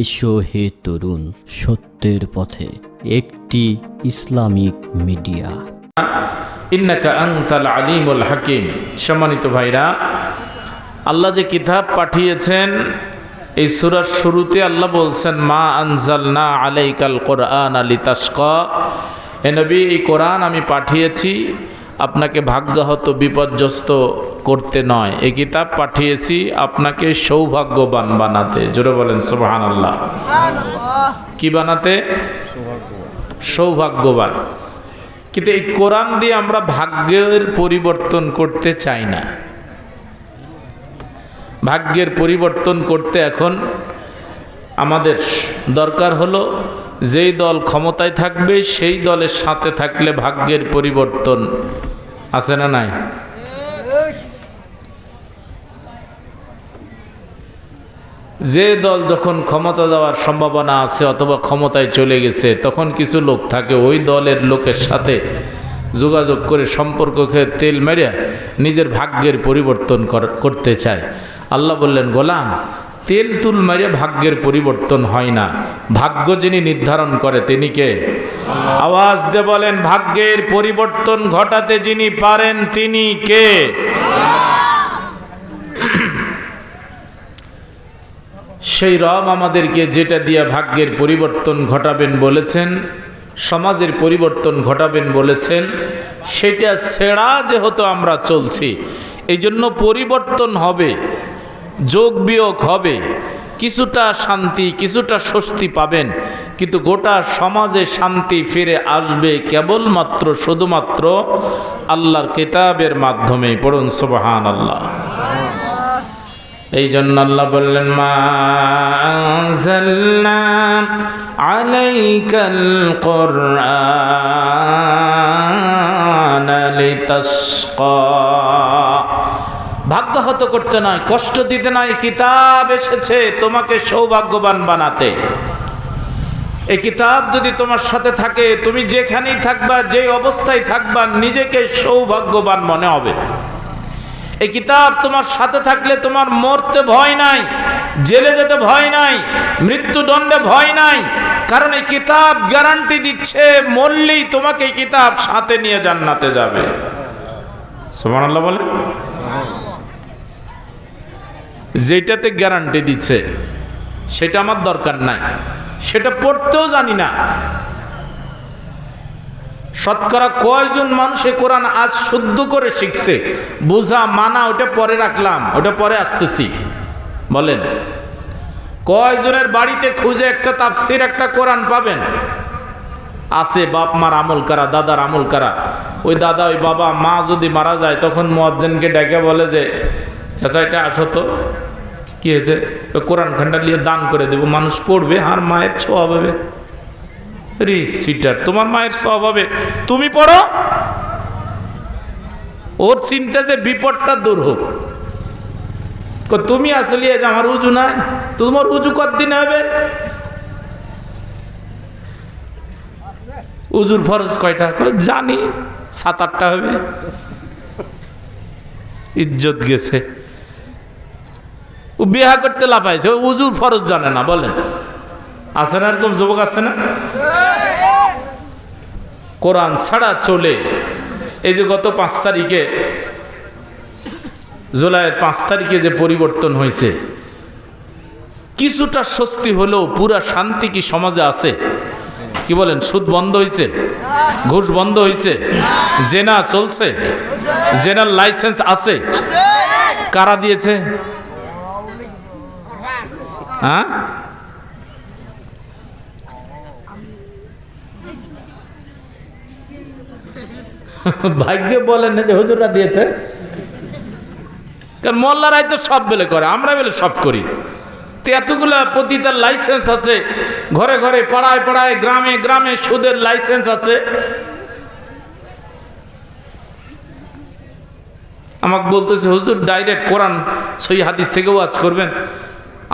এসো হে তরুণ, সত্যের পথে। একটি ইসলামিক মিডিয়া। ইন্নাকা আনতাল আলিমুল হাকিম। সম্মানিত ভাইরা, আল্লাহ যে কিতাব পাঠিয়েছেন, এই সুরার শুরুতে আল্লাহ বলছেন, মা আনজাল না আলাইকাল কোরআন আলী তাস্কা এ নবী, এই কোরআন আমি পাঠিয়েছি। আপনাকে ভাগ্যহত বিপর্যস্ত করতে নয়। এই কিতাব পাঠিয়েছি আপনাকে সৌভাগ্যবান বানাতে। জোরে বলেন সুবহান আল্লাহ কি বানাতে? সৌভাগ্যবান। কিন্তু এই কোরআন দিয়ে আমরা ভাগ্যের পরিবর্তন করতে চাই না। ভাগ্যের পরিবর্তন করতে এখন আমাদের দরকার হলো যেই দল ক্ষমতায় থাকবে, সেই দলের সাথে থাকলে ভাগ্যের পরিবর্তন। আছে না নাই? যে দল যখন ক্ষমতা দেওয়ার সম্ভাবনা আছে অথবা ক্ষমতায় চলে গেছে, তখন কিছু লোক থাকে, ওই দলের লোকের সাথে যোগাযোগ করে সম্পর্ককে তেল মেরে নিজের ভাগ্যের পরিবর্তন কর- করতে চায়। আল্লাহ বললেন, গোলাম তেল তুল মেরে ভাগ্যের পরিবর্তন হয় না। ভাগ্য যিনি নির্ধারণ করে, তিনি কে? আওয়াজ দে বলেন, ভাগ্যের পরিবর্তন ঘটাতে যিনি পারেন, তিনি কে? সেই রব আমাদেরকে যেটা দিয়ে ভাগ্যের পরিবর্তন ঘটাবেন বলেছেন, সমাজের পরিবর্তন ঘটাবেন বলেছেন, সেটা ছেড়া যেহেতু আমরা চলছি এই জন্য পরিবর্তন হবে। যোগ বিয়োগ হবে। কিছুটা শান্তি, কিছুটা স্বস্তি পাবেন। কিন্তু গোটা সমাজে শান্তি ফিরে আসবে কেবলমাত্র, শুধুমাত্র আল্লাহর কিতাবের মাধ্যমে পড়ুন সুবহান আল্লাহ এই জন্য আল্লাহ বললেন, মা আলাইকাল কোরআন লিতাসকা। ভাগ্যহত করতে নয়, কষ্ট দিতে নয় কিতাব এসেছে তোমাকে সৌভাগ্যবান বানাতে। এই কিতাব যদি তোমার সাথে থাকে, তুমি যেখানেই থাকবা, যে অবস্থায় থাকবা, নিজেকে সৌভাগ্যবান মনে হবে। এই কিতাব তোমার সাথে থাকলে তোমার মরতে ভয় নাই, জেলে যেতে ভয় নাই, মৃত্যুদণ্ডে ভয় নাই, কারণ এই কিতাব গ্যারান্টি দিচ্ছে, মরলেই তোমাকে এই কিতাব সাথে নিয়ে জান্নাতে যাবে। সুবহানাল্লাহ বলে যেটাতে গ্যারান্টি দিচ্ছে, সেটা আমার দরকার নাই। সেটা পড়তেও জানি না। শতকরা কয়জন মানুষ কোরআন আজ শুদ্ধ করে শিখছে? বোঝা, মানা ওটা পরে রাখলাম ওটা পরে আসতেছি। বলেন, কয়জনের বাড়িতে খুঁজে একটা তাফসির, একটা কোরআন পাবেন? আছে বাপ, মার আমল করা, দাদার আমল করা? ওই দাদা, ওই বাবা, মা যদি মারা যায়, তখন মোয়াজ্জেনকে ডেকে বলে যে চাচা, এটা আসো তো কি হয়েছে? কোরআন খান্ডা নিয়ে দান করে দেবো। মানুষ পড়বে, আর মায়ের ছোঁয়া পাবে রে সিটার, তোমার মায়ের সব হবে। তুমি পড়ো। ওর চিন্তা যে বিপদটা দূর হোক। তুমি আসলে আমার উজু নাই। তোমার উজু কতদিন হবে? উজুর ফরজ কয়টা? জানি। সাত আটটা হবে। ইজ্জত গেছে। ও বিয়া করতে লাফাইছে, ও উজুর ফরজ জানে না, বলেন। আছে না এরকম যুবক আছে না? কোরআন ছাড়া চলে। এই যে গত পাঁচ তারিখে, জুলাইয়ের পাঁচ তারিখে যে পরিবর্তন হয়েছে, কিছুটা স্বস্তি হলেও পুরা শান্তি কি সমাজে আছে? কি বলেন, সুদ বন্ধ হয়েছে? ঘুষ বন্ধ হয়েছে? জেনা চলছে? জেনার লাইসেন্স আছে? কারা দিয়েছে? হ্যাঁ? ভাগ্যে বলেন না যে হুজুররা দিয়েছে। কারণ মোল্লারাই তো সব বেলে করে, আমরা বেলে সব করি। তো এতগুলা পতিতার লাইসেন্স আছে, ঘরে ঘরে, পাড়ায় পাড়ায়, গ্রামে গ্রামে সুদের লাইসেন্স আছে। আমাকে বলতেছে, হুজুর ডাইরেক্ট কোরআন সই হাদিস থেকে ওয়াজ করবেন।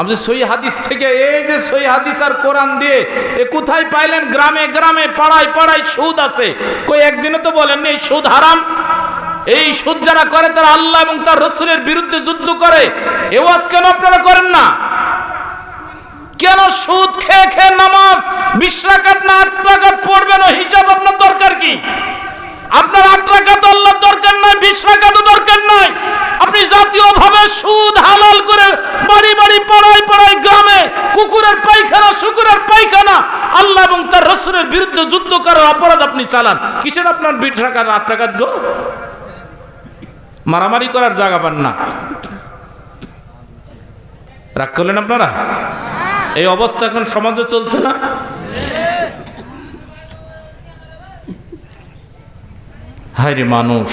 আমি সই হাদিস থেকে, এই যে সই হাদিস আর কোরআন দিয়ে, এ কোথায় পাইলেন? গ্রামে গ্রামে, পাড়ায় পাড়ায় সুদ আছে। কই, একদিনও তো বলেন এই সুদ হারাম। এই সুদ যারা করে, তারা আল্লাহ এবং তার রসুলের বিরুদ্ধে যুদ্ধ করে। এ ওয়াজ কেন আপনারা করেন না? কেন সুদ খেয়ে খেয়ে নামাজ, বিশ রাকাত না আট রাকাত পড়বেন? হিসাব আপনার দরকার কি? আপনার আট রাকাত আল্লাহর দরকার নাই বিশ রাকাতও দরকার নাই আপনি জাতীয়ভাবে সুদ হালাল করে বাড়ি বাড়ি পাড়ায় পাড়ায় গ্রামে কুকুরের পায়খানা, শুকুরের পায়খানা। আল্লাহ এবং তার রসুলের বিরুদ্ধে যুদ্ধ করার অপরাধ আপনি চালান। কিসের আপনার বিট রাকাত আট রাকাত গো? মারামারি করার জায়গা পান না। রাগ করলেন আপনারা? এই অবস্থা এখন সমাজে চলছে না? হায় রে মানুষ,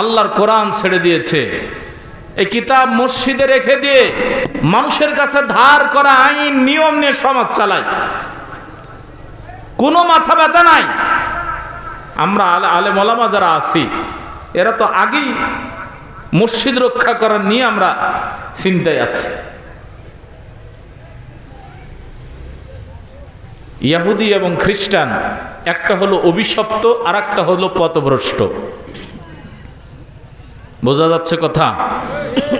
আল্লাহর কোরআন ছেড়ে দিয়েছে। এই কিতাব মসজিদে রেখে দিয়ে মানুষের কাছে ধার করা আইন, নিয়ম নিয়ে সমাজ চালায়। কোনো মাথা ব্যথা নাই। আমরা আলে মলামা যারা আছি, এরা তো আগেই মসজিদ রক্ষা করার নিয়ে আমরা চিন্তায় আছি। ইয়াহুদি এবং খ্রিস্টান, একটা হলো অভিশপ্ত আর একটা হলো পথভ্রষ্ট। বোঝা যাচ্ছে কথা?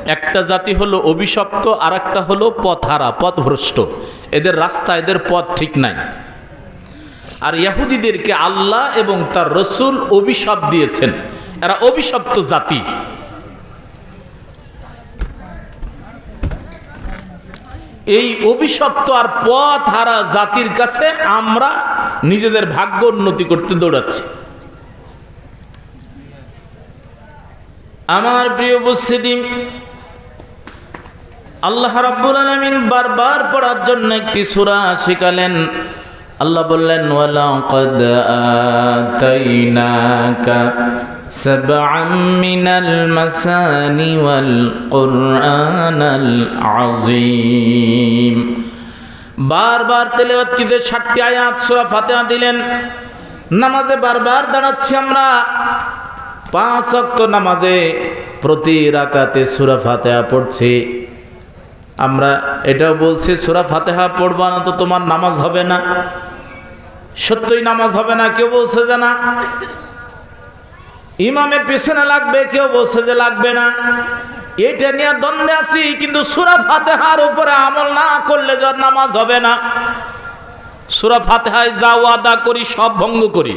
একটা জাতি হলো অভিশপ্ত আর একটা হলো পথহারা, পথভ্রষ্ট। এদের রাস্তা, এদের পথ ঠিক নাই। আর ইয়াহুদিদেরকে আল্লাহ এবং তার রসুল অভিশাপ দিয়েছেন। এরা অভিশপ্ত জাতি। এই অভিশপ্ত আর পথ হারা জাতির কাছে আমরা নিজেদের ভাগ্য উন্নতি করতে দৌড়াচ্ছি। আমার প্রিয় উপস্থিতি আল্লাহ রাব্বুল আলামিন বারবার পড়ার জন্য একটি সূরা শিখালেন। আল্লাহ বললেন, ওয়ালাকাদ আতাইনাকা সাবআম মিনাল মাসানি ওয়াল কুরআনাল আযীম। বারবার তেলাওয়াত কিতে 60টি আয়াত সূরা ফাতিহা দিলেন। নামাজে বারবার দাঁড়াচ্ছি আমরা। পাঁচ ওয়াক্ত নামাজে প্রতি রাকাতে সূরা ফাতিহা পড়ছি। আমরা এটাও বলছি, সূরা ফাতিহা পড়বা না তো তোমার নামাজ হবে না। সত্যই নামাজ হবে না, কেউ বলছে যে না। ইমামের পিছনে লাগবে, কেউ বলছে যে লাগবে না। এটা নিয়ে দ্বন্দ্বে আছি, কিন্তু সুরা ফাতেহার উপরে আমল না করলে যার নামাজ হবে না। সুরা ফাতেহায় যা ওয়াদা করি, সব ভঙ্গ করি।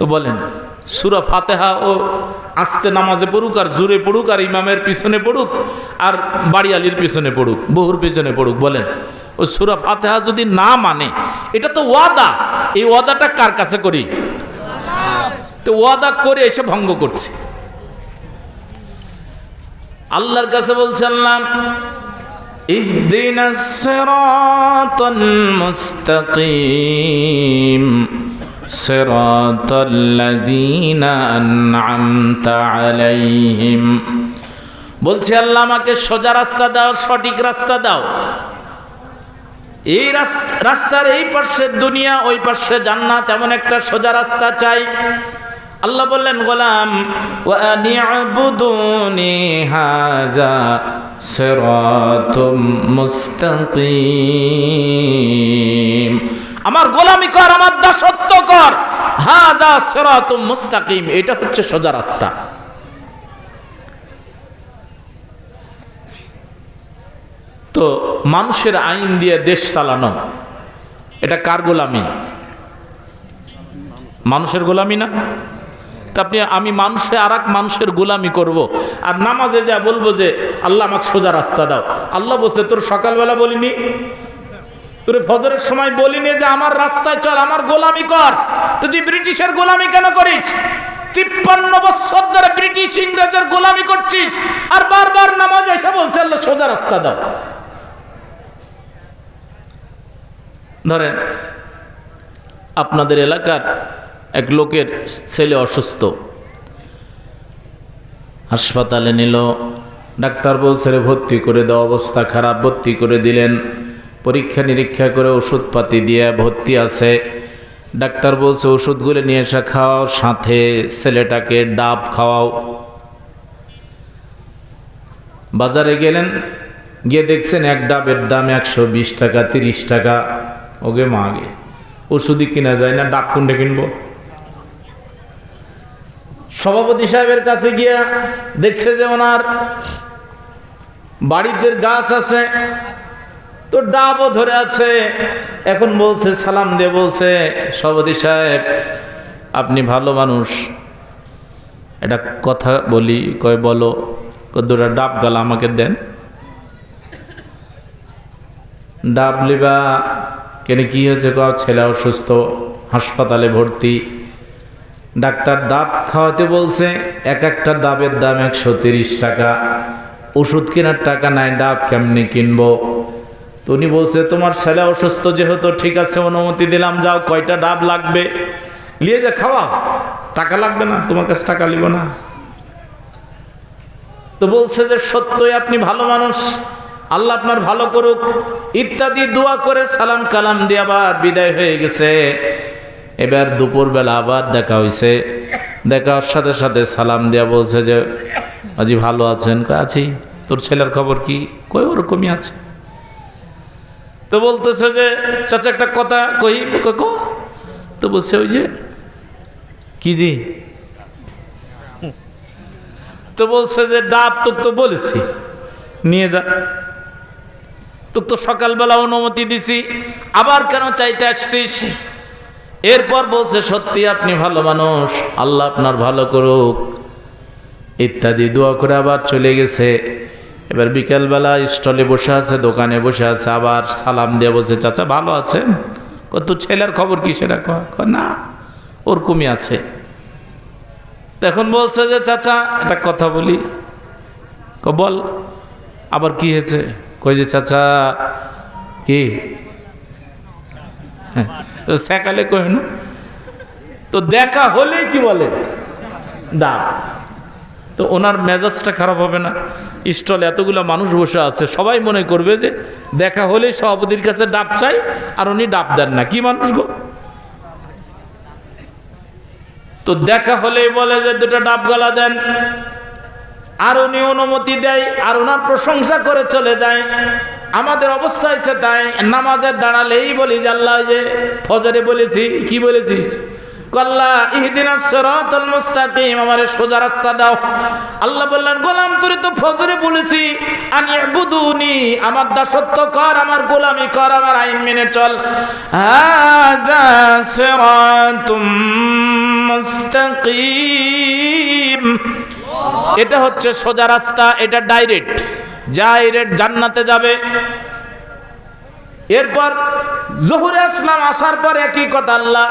তো বলেন, সুরা ফাতেহা ও আস্তে নামাজে পড়ুক আর জুরে পড়ুক আর ইমামের পিছনে পড়ুক আর বাড়ি আলির পিছনে পড়ুক, বহুর পিছনে পড়ুক, বলেন, ও সুরা ফাতেহা যদি না মানে এটা তো ওয়াদা, এই ওয়াদাটা কার কাছে করি? তো ওয়াদা করে এসে ভঙ্গ করছে। আল্লাহর কাছে বলছে, আল্লাহ ইহদিন মুস্তাকিম। صراط الذين أنعمت عليهم বলছে আল্লাহ আমাকে সোজা রাস্তা দাও সঠিক রাস্তা দাও এই রাস্তা রাস্তার এই পাশে দুনিয়া ওই পাশে জান্নাত এমন একটা সোজা রাস্তা চাই আল্লাহ বললেন গোলাম ওয়ানি'বুদুনি হাযা সিরাতুম মুস্তাকিম আমার গোলামি কর, আমার দাসত্ব কর। হাযা সিরাতুম মুস্তাকিম, এটা হচ্ছে সোজা রাস্তা। তো মানুষের আইন দিয়ে দেশ চালানো, এটা কার গোলামি? মানুষের গোলামি না? তা আপনি, আমি মানুষে আর মানুষের গোলামি করব। আর নামাজে যা বলব যে, আল্লাহ আমাকে সোজা রাস্তা দাও। আল্লাহ বলছে, তোর সকালবেলা বলিনি? তোর ফজরের সময় বলিনি যে আমার রাস্তায় চল, আমার গোলামি কর। তুই ব্রিটিশের গোলামি কেন করিস? তিপ্পান্ন বছর ধরে ব্রিটিশ ইংরেজের গোলামি করছিস, আর বারবার নামাজ এসে বলছে, আল্লাহ, সোজা রাস্তা দাও। ধরেন, আপনাদের এলাকার এক লোকের ছেলে অসুস্থ। হাসপাতালে নিল, ডাক্তার বলছে ভর্তি করে দেওয়া অবস্থা খারাপ, ভর্তি করে দিলেন। পরীক্ষা নিরীক্ষা করে ওষুধপাতি দিয়ে ভর্তি আছে। ডাক্তার বলছে, ওষুধগুলো নিয়ে এসে খাওয়াও, সাথে ছেলেটাকে ডাব খাওয়াও। বাজারে গেলেন, গিয়ে দেখছেন এক ডাবের দাম একশো বিশ টাকা, তিরিশ টাকা। ওকে মাগে ওষুধই কিনা যায় না, ডাব কোনটা কিনবো? সভাপতি সাহেবের কাছে গিয়া দেখছে যে ওনার বাড়িতে গাছ আছে তো ডাবও ধরে আছে। এখন বলছে, সালাম দিয়ে বলছে, সভাপতি সাহেব, আপনি ভালো মানুষ। এটা কথা বলি, কয়, বলো, কয়, দুটা ডাব গালা আমাকে দেন। ডাব লিবা, কেন কি হয়েছে ক ছেলে অসুস্থ, হাসপাতালে ভর্তি। ডাক্তার ডাব খাওয়াতে বলছে, এক একটা ডাবের দাম একশো টাকা। ওষুধ কেনার টাকা নাই, ডাব কেমনি কিনবো? তো উনি বলছে, তোমার ছেলে অসুস্থ যেহেতু, ঠিক আছে, অনুমতি দিলাম, যাও, কয়টা ডাব লাগবে? নিয়ে যা, খাওয়া, টাকা লাগবে না, তোমার কাছে টাকা নিব না। তো বলছে যে, সত্যই আপনি ভালো মানুষ, আল্লাহ আপনার ভালো করুক। ইত্যাদি দোয়া করে সালাম কালাম দিয়ে আবার বিদায় হয়ে গেছে। এবার দুপুরবেলা আবার দেখা হয়েছে দেখার সাথে সাথে সালাম দেওয়া বলছে যে, আজি ভালো আছেন? আছি। তোর ছেলের খবর কি? কই ওরকমই আছে। তো বলতেছে যে, চাচা, একটা কথা কই? কো তো বলছে, ওই যে, কি জি? তো বলছে যে, ডাব তোর তো বলেছি, নিয়ে যা। তোর তো সকালবেলা অনুমতি দিছি, আবার কেন চাইতে আসছিস? এরপর বলছে, সত্যি, আপনি ভালো মানুষ, আল্লাহ আপনার ভালো করুক। ইত্যাদি, দোয়া করে আবার চলে গেছে। এবার বিকেলবেলা স্টলে বসে আছে দোকানে বসে আছে আবার সালাম দিয়ে বসে চাচা ভালো আছেন? তোর ছেলের খবর কি? সেটা না ওরকমই আছে। তখন বলছে যে চাচা একটা কথা বলি। বল। আবার কি হয়েছে? কই যে চাচা কি? হ্যাঁ, সেকালে কই না তো দেখা হলে কি বলে? ডাব তো ওনার মেজাজটা খারাপ হবে না। স্টলে এতগুলো মানুষ বসে আছে, সবাই মনে করবে যে দেখা হলে সভাপতির কাছে ডাব চাই আর উনি ডাব দেন না। কি মানুষ গো? তো দেখা হলেই বলে যে দুটো ডাব গলা দেন। আর উনি অনুমতি দেয় আর ওনার প্রশংসা করে চলে যায়। আমাদের অবস্থা হয়েছে তাই নামাজের দাঁড়ালেই বলি যে আল্লাহ যে ফজরে বলেছি, কি বলেছিস? কল্লা, ইহদিনা সিরাতাল মুস্তাকিম, আমারে সোজা রাস্তা দাও। গোলাম তো ফজরে বলেছি। আমার দাসত্ব কর, আমার কর, আমার আইন মেনে চল। এটা হচ্ছে সোজা রাস্তা, এটা ডাইরেক্ট। ডাইরেক্ট জান্নাতে যাবে। এরপর জহুরে আসলাম, আসার পর একই কথা, আল্লাহ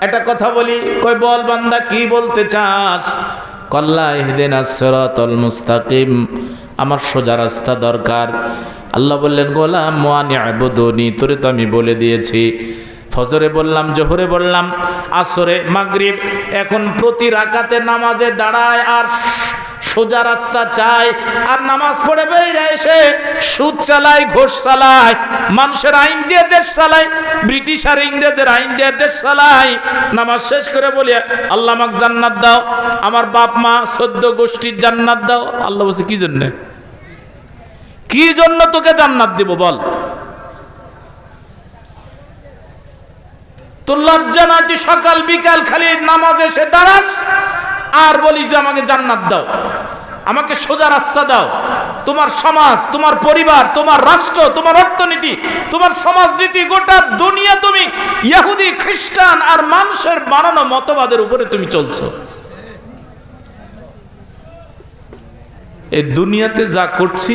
একটা কথা বলি, কই বল বান্দা, কি বলতে চাস? কল্লা ইহদিন সিরাতাল মুস্তাকিম, আমার সোজা রাস্তা দরকার। আল্লাহ বললেন, গোলাম মোয়ানি আবুদনি, তোরে তো আমি বলে দিয়েছি। ফজরে বললাম, জোহরে বললাম, আসরে মাগরিব, এখন প্রতি রাকাতে নামাজে দাঁড়ায় আর সোজা রাস্তা চায়, আর নামাজ পড়ে বেরিয়ে এসে সুদ চালায়, ঘোষ চালায়, মানুষের আইন দিয়ে দেশ চালায়, ব্রিটিশ আর ইংরেজের আইন দিয়ে দেশ চালায়। নামাজ শেষ করে বলি, আল্লাহ আমাকে জান্নাত দাও, আমার বাপ মা সদ্য গোষ্ঠীর জান্নাত দাও। আল্লাহ বলছে, কি জন্যে? কি জন্য তোকে জান্নাত দিব বল? তোর লজ্জা তুই সকাল বিকাল খালি নামাজে এসে দাঁড়াস আর বলিস যে আমাকে জান্নাত দাও। আমাকে সোজা রাস্তা দাও। তোমার সমাজ, তোমার পরিবার, তোমার রাষ্ট্র, তোমার অর্থনীতি, তোমার সমাজনীতি, গোটা দুনিয়া তুমি ইহুদি, খ্রিস্টান আর মানুষের বানানো মতবাদের উপরে তুমি চলছো। এই দুনিয়াতে যা করছি,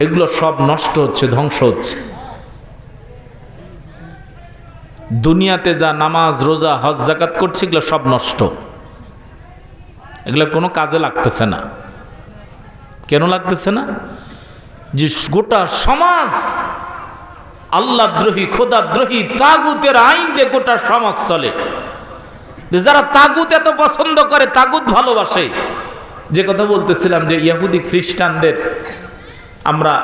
এগুলো সব নষ্ট হচ্ছে, ধ্বংস হচ্ছে। দুনিয়াতে যা নামাজ, রোজা, হজ জাকাত করছে, এগুলো সব নষ্ট। এগুলো কোনো কাজে লাগতেছে না। কেন লাগতেছে না? যে গোটা সমাজ আল্লাহ দ্রোহী খোদা দ্রোহী তাগুতের আইন দিয়ে গোটা সমাজ চলে। যারা তাগুত এত পছন্দ করে, তাগুত ভালোবাসে। যে কথা বলতেছিলাম যে ইয়াহুদি খ্রিস্টানদের, আমরা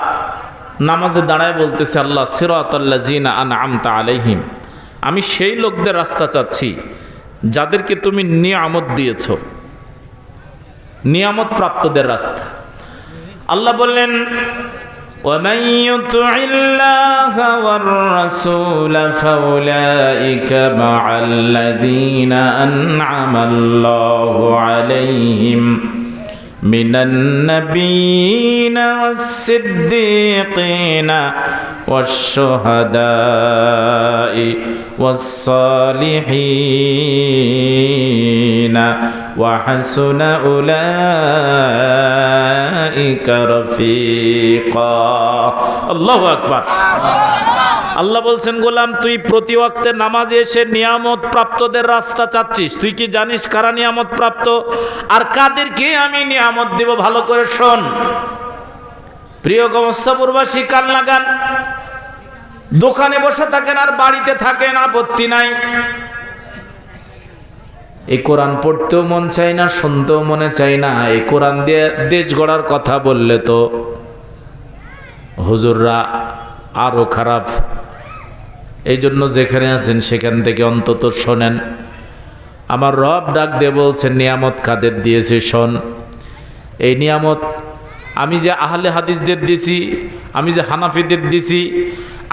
নামাজে দাঁড়ায় বলতেছি, আল্লাহ সিরাতাল্লাহ জিনা আন আমতা আলাইহিম। আমি সেই লোকদের রাস্তা চাচ্ছি, যাদেরকে তুমি নিয়ামত দিয়েছ। নিয়ামত প্রাপ্তদের রাস্তা আল্লাহ বললেন ومن يطع الله والرسول فأولئك مع الذين أنعم الله عليهم من النبيين والصديقين والشهداء والصالحين وحسن أولئك رفيقا الله أكبر আল্লাহ বলছেন গোলাম তুই প্রতি ওয়াক্তে নামাজে এসে নিয়ামত প্রাপ্তদের রাস্তা চাচ্ছিস তুই কি জানিস কারা নিয়ামত প্রাপ্ত আর কাদেরকে আমি নিয়ামত দেব ভালো করে শোন প্রিয় গমস্তাপুরবাসী কান লাগান। দোকানে বসে থাকেন আর বাড়িতে থাকেন, আপত্তি নাই। এই কোরআন পড়তেও মন চাই না, শুনতেও মনে চাই না। এই কোরআন দিয়ে দেশ গড়ার কথা বললে তো হুজুররা আরও খারাপ। এই জন্য যেখানে আছেন সেখান থেকে অন্তত শোনেন। আমার রব ডাক দিয়ে বলছেন, নিয়ামত কাদের দিয়েছে শোন। এই নিয়ামত আমি যে আহলে হাদিসদের দিছি, আমি যে হানাফিদের দিছি,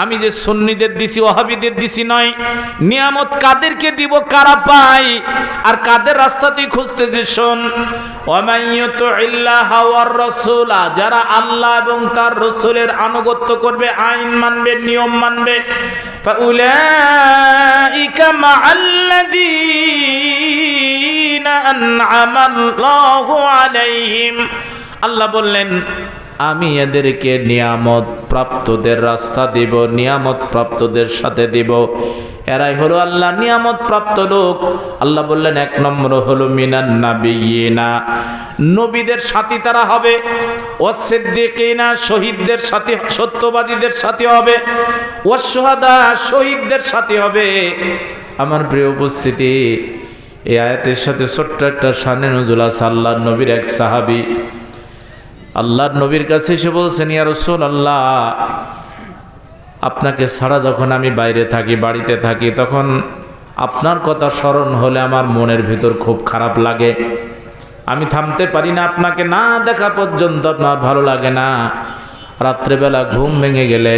আমি যে সন্নিদের দিছি, ওহাবিদের দিছি নয়। নিয়ামত কাদেরকে দিব, কারা পাই আর কাদের রাস্তাতেই খুঁজতেছে শোন? যারা আল্লাহ এবং তার রসুলের আনুগত্য করবে, আইন মানবে, নিয়ম মানবে আল্লাহ আল্লাহ বললেন, আমি এদেরকে নিয়ামত প্রাপ্তদের রাস্তা দিব, নিয়ামত প্রাপ্তদের সাথে দিব। এরাই হলো আল্লাহ, নিয়ামত প্রাপ্ত লোক। আল্লাহ বললেন, এক নম্বর হলো মিনান নাবিয়িনা, নবীদের সাথী তারা হবে, ওয়াসিদ্দিকিনা, শহীদদের সাথে, সত্যবাদীদের সাথে হবে ওয়াসহাদা শহীদদের সাথে হবে। আমার প্রিয় উপস্থিতি, এই আয়াতের সাথে ছোট্ট একটা শানে নজুল আছে আল্লাহ নবীর এক সাহাবি। আল্লাহর নবীর কাছে এসে বলছেন, ইয়া আল্লাহ আপনাকে ছাড়া যখন আমি বাইরে থাকি, বাড়িতে থাকি, তখন আপনার কথা স্মরণ হলে আমার মনের ভিতর খুব খারাপ লাগে। আমি থামতে পারি না আপনাকে, না দেখা পর্যন্ত আপনার ভালো লাগে না। রাত্রেবেলা ঘুম ভেঙে গেলে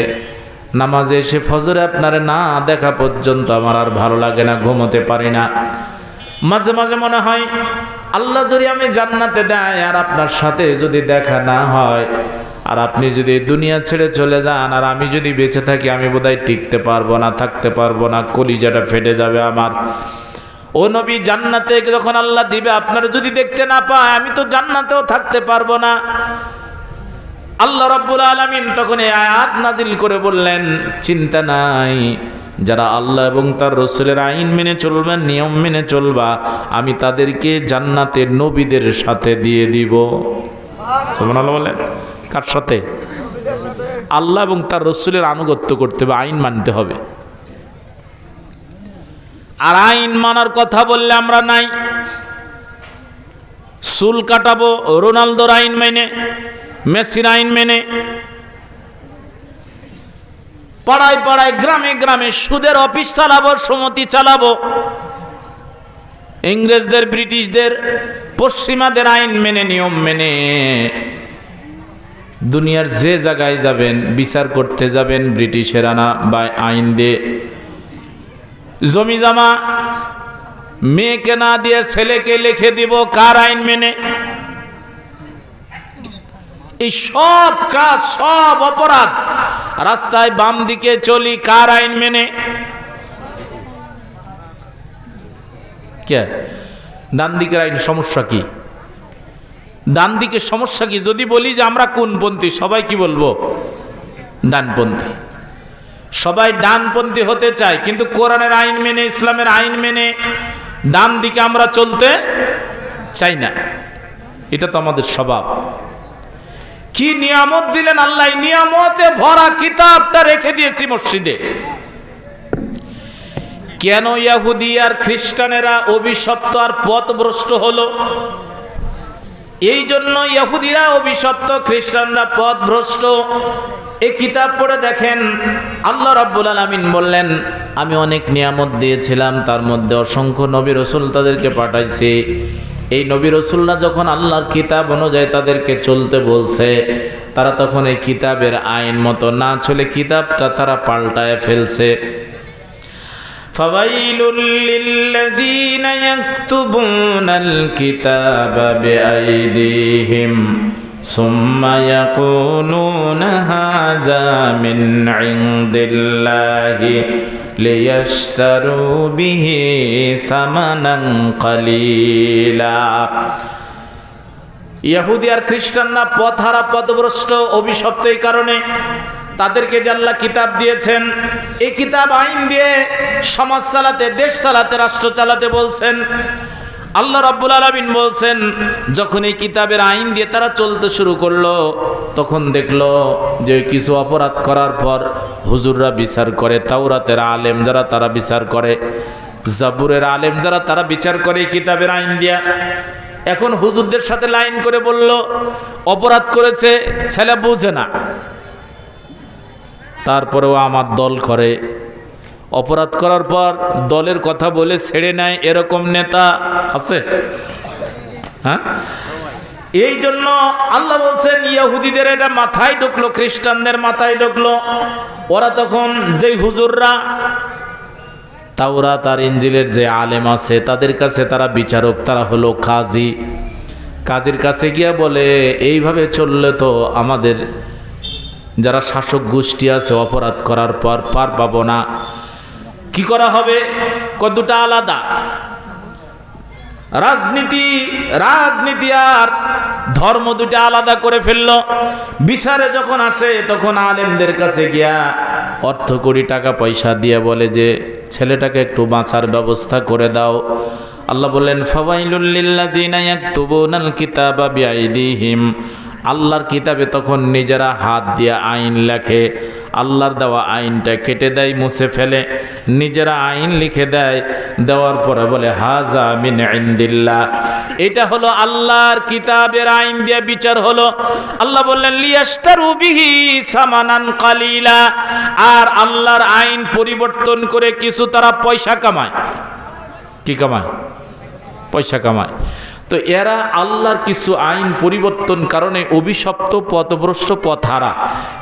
নামাজে এসে ফজরে আপনারে না দেখা পর্যন্ত আমার আর ভালো লাগে না, ঘুমোতে পারি না। মাঝে মাঝে মনে হয় আল্লাহ যদি আমি জান্নাতে দেয় আর আপনার সাথে যদি দেখা না হয়, আর আপনি যদি দুনিয়া ছেড়ে চলে যান, আর আমি যদি বেঁচে থাকি, আমি বোধহয় টিকতে পারব না, থাকতে পারব না, কলিজাটা ফেটে যাবে আমার। ও নবী, জান্নাতে যখন আল্লাহ দিবে, আপনারা যদি দেখতে না পায়, আমি তো জান্নাতেও থাকতে পারব না। আল্লাহ রাব্বুল আলামিন তখন এই আয়াত নাজিল করে বললেন, চিন্তা নাই যারা আল্লাহ এবং তার রসুলের আইন মেনে চলবেন, নিয়ম মেনে চলবা, আমি তাদেরকে জান্নাতের নবীদের সাথে দিয়ে দিব। বলেন। কার সাথে? আল্লাহ এবং তার রসুলের আনুগত্য করতে হবে, আইন মানতে হবে। আর আইন মানার কথা বললে আমরা নাই। চুল কাটাবো, রোনালদোর আইন মেনে, মেসির আইন মেনে পাড়ায় পাড়ায়, গ্রামে গ্রামে সুদের অফিস চালাবো, সমিতি চালাবো। ইংরেজদের, ব্রিটিশদের, পশ্চিমাদের আইন মেনে, নিয়ম মেনে। দুনিয়ার যে জায়গায় যাবেন, বিচার করতে যাবেন, ব্রিটিশের আনা বা আইন দিয়ে জমি জমা মেয়েকে না দিয়ে ছেলেকে লিখে দিব, কার আইন মেনে? এই সব কাজ, সব অপরাধ রাস্তায় বাম দিকে চলি, কার আইন মেনে? কে? ডান দিকের আইন সমস্যা কি? ডান দিকে সমস্যা কি? যদি বলি যে আমরা কোনপন্থী সবাই কি বলব? ডানপন্থী। সবাই ডানপন্থী হতে চায়, কিন্তু কোরআনের আইন মেনে, ইসলামের আইন মেনে ডান দিকে আমরা চলতে চাই না। এটা তো আমাদের স্বভাব। কি নিয়ামত দিলেন আল্লাহ? নিয়ামতে ভরা কিতাবটা রেখে দিয়েছি মসজিদে। কেন ইয়াহুদি আর খ্রিস্টানেরা অভিশপ্ত আর পথভ্রষ্ট হলো? এই জন্য ইয়াহুদিরা অভিশপ্ত, খ্রিস্টানরা পথভ্রষ্ট। এই কিতাব পড়ে দেখেন, আল্লাহ রাব্বুল আলামিন বললেন, আমি অনেক নিয়ামত দিয়েছিলাম, তার মধ্যে অসংখ্য নবী রসুল তাদেরকে পাঠাইছি। এই নবী রসুলরা যখন আল্লাহর কিতাব অনুযায়ী তাদেরকে চলতে বলছে তারা তখন এই কিতাবের আইন মতো না চলে কিতাবটা তারা পাল্টায় ফেলছে فويل للذين يكتبون الكتاب بأيديهم ثم يقولون هذا من عند الله লিয়াশতারু বিহি সামানান কালিলা ইহুদি আর খ্রিস্টানরা পথ হারা, পথভ্রষ্ট, অভিশপ্ত এই কারণে তাদেরকে জাল্লা কিতাব দিয়েছেন, এই কিতাব আইন দিয়ে সমাজ চালাতে, দেশ চালাতে, রাষ্ট্র চালাতে বলছেন আল্লাহ রাব্বুল আলামিন বলছেন যখন এই কিতাবের আইন দিয়ে তারা চলতে শুরু করল, তখন দেখল যে কিছু অপরাধ করার পর হুজুররা বিচার করে, তাওরাতের আলেম যারা তারা বিচার করে, জাবুরের আলেম যারা তারা বিচার করে কিতাবের আইন দিয়া। এখন হুজুরদের সাথে লাইন করে বলল, অপরাধ করেছে, ছেলে বুঝে না। তারপরেও আমার দল করে অপরাধ করার পর দলের কথা বলে ছেড়ে নেয় এরকম নেতা আছে? হ্যাঁ? এই জন্য আল্লাহ বলছেন, ইয়াহুদিদের এটা মাথায় ঢুকলো, খ্রিস্টানদের মাথায় ঢুকলো। ওরা তখন যেই হুজুররা তাওরা তার ইঞ্জিলের যে আলেম আছে, তাদের কাছে তারা বিচারক, তারা হলো কাজী। কাজীর কাছে গিয়া বলে, এইভাবে চললে তো আমাদের যারা শাসক গোষ্ঠী আছে, অপরাধ করার পর পার পাবো না। কি করা হবে? কদ্দুটা আলাদা? রাজনীতি রাজনীতি আর ধর্ম দুটা আলাদা করে ফেলল। বিচারে যখন আসে, তখন আলেমদের কাছে গিয়া অর্থ কোটি টাকা পয়সা দিয়ে বলে যে, ছেলেটাকে একটু বাঁচার ব্যবস্থা করে দাও। আল্লাহ বললেন ফবাইলুল্লিল্লাযিনা ইয়াকতুবুনাল কিতাবা বিআইদিহিম। আল্লাহর কিতাবে তখন নিজেরা হাত দিয়ে আইন লেখে। আল্লাহর দেওয়া আইনটা কেটে দেয়, মুছে ফেলে। নিজেরা আইন লিখে দেয়, দেওয়ার পরে বলে, হাজা মিন ইন্দিল্লাহ। এটা হলো আল্লাহর কিতাবের আইন দিয়ে বিচার হলো। আল্লাহ বললেন লিয়াস্তারু বিহি সামানান কালিলা। আর আল্লাহর আইন পরিবর্তন করে কিছু তারা পয়সা কামায়। কি কামায়? পয়সা কামায়। তো এরা আল্লাহর কিছু আইন পরিবর্তন কারণে অভিশপ্ত পথভ্রষ্ট পথহারা।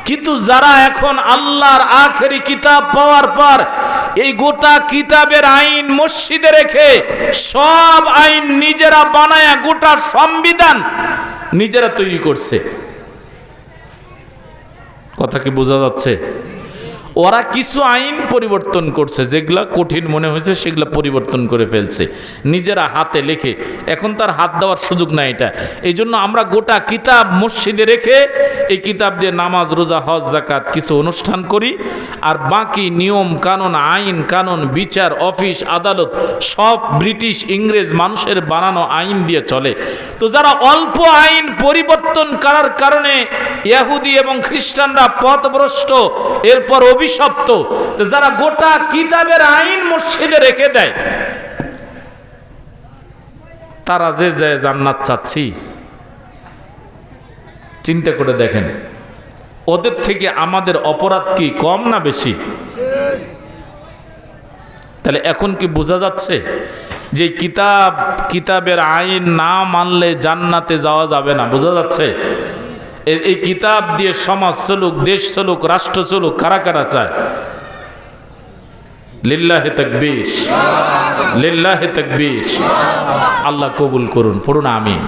কিন্তু যারা এখন আল্লাহর আখেরি কিতাব পাওয়ার পর এই গোটা কিতাবের আইন মসজিদে রেখে সব আইন নিজেরা বানায় গোটা সংবিধান নিজেরা তৈরি করছে। কথা কি বোঝা যাচ্ছে? ওরা কিছু আইন পরিবর্তন করছে, যেগুলা কঠিন মনে হয়েছে, সেগুলো পরিবর্তন করে ফেলছে। নিজেরা হাতে লেখে, এখন তার হাত দেওয়ার সুযোগ নাই এটা। এই জন্য আমরা গোটা কিতাব মসজিদে রেখে এই কিতাব দিয়ে নামাজ, রোজা, হজ জাকাত কিছু অনুষ্ঠান করি, আর বাকি নিয়ম কানুন, আইন কানুন, বিচার, অফিস, আদালত, সব ব্রিটিশ, ইংরেজ মানুষের বানানো আইন দিয়ে চলে। তো যারা অল্প আইন পরিবর্তন করার কারণে ইয়াহুদি এবং খ্রিস্টানরা পথভ্রষ্ট, এরপর অভিশপ্ত। যারা গোটা কিতাবের আইন মসজিদে রেখে দেয়, তারা যে যে জান্নাত চাচ্ছি, চিন্তা করে দেখেন, ওদের থেকে আমাদের অপরাধ কি কম না বেশি? তাহলে এখন কি বোঝা যাচ্ছে যে কিতাব, কিতাবের আইন না মানলে জান্নাতে যাওয়া যাবে না? বোঝা যাচ্ছে? এই কিতাব দিয়ে সমাজ চলুক, দেশ চলুক, রাষ্ট্র চলুক, কারা কারা চায়? লিল্লাহে তকবীর। লিল্লাহে তকবীর। আল্লাহ কবুল করুন, পড়ুন, আমিন।